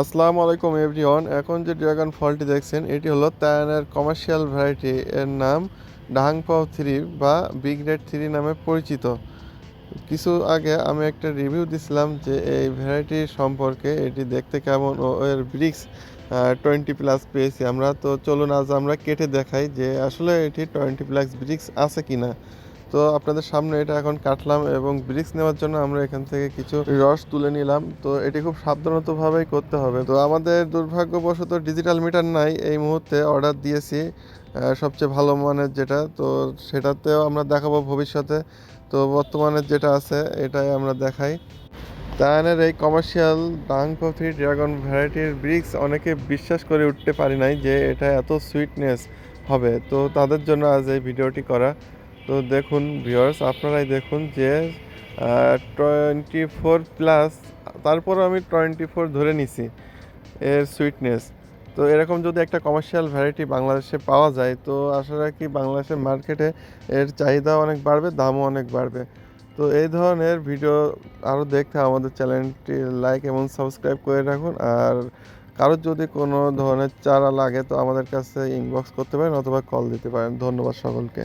আসসালামু আলাইকুম এভরিওয়ান। এখন যে ড্রাগন ফলটি দেখছেন, এটি হলো তায়ানের কমার্শিয়াল ভ্যারাইটি এর নাম ডাহাংপাও থ্রি বা বিগ রেড থ্রি নামে পরিচিত। কিছু আগে আমি একটা রিভিউ দিছিলাম যে এই ভ্যারাইটি সম্পর্কে, এটি দেখতে কেমন ও এর ব্রিক্স টোয়েন্টি প্লাস পেয়েছি আমরা। তো চলুন আজ আমরা কেটে দেখাই যে আসলে এটি টোয়েন্টি প্লাস ব্রিক্স আছে কি না তো আপনাদের সামনে এটা এখন কাটলাম এবং ব্রিক্স নেওয়ার জন্য আমরা এখান থেকে কিছু রস তুলে নিলাম। তো এটি খুব সাবধানতভাবেই করতে হবে। তো আমাদের দুর্ভাগ্যবশত ডিজিটাল মিটার নাই, এই মুহূর্তে অর্ডার দিয়েছি সবচেয়ে ভালো মানের যেটা। তো সেটাতেও আমরা দেখাবো ভবিষ্যতে। তো বর্তমানে যেটা আছে, এটাই আমরা দেখাই। তায়ানের এই কমার্শিয়াল ডাং কফি ড্রাগন ভ্যারাইটির ব্রিক্স অনেকে বিশ্বাস করে উঠতে পারি নাই যে এটা এত সুইটনেস হবে। তো তাদের জন্য আজ এই ভিডিওটি করা। তো দেখুন ভিউয়ার্স আপনারাই দেখুন যে টোয়েন্টি ফোর প্লাস তারপর আমি টোয়েন্টি ফোর ধরে নিছি এর সুইটনেস তো এরকম যদি একটা কমার্শিয়াল ভ্যারাইটি বাংলাদেশে পাওয়া যায়, তো আশা রাখি বাংলাদেশের মার্কেটে এর চাহিদা অনেক বাড়বে, দামও অনেক বাড়বে। তো এই ধরনের ভিডিও আরও দেখতে আমাদের চ্যানেলটি লাইক এবং সাবস্ক্রাইব করে রাখুন। আর কারোর যদি কোনো ধরনের চারা লাগে, তো আমাদের কাছে ইনবক্স করতে পারেন অথবা কল দিতে পারেন। ধন্যবাদ সকলকে।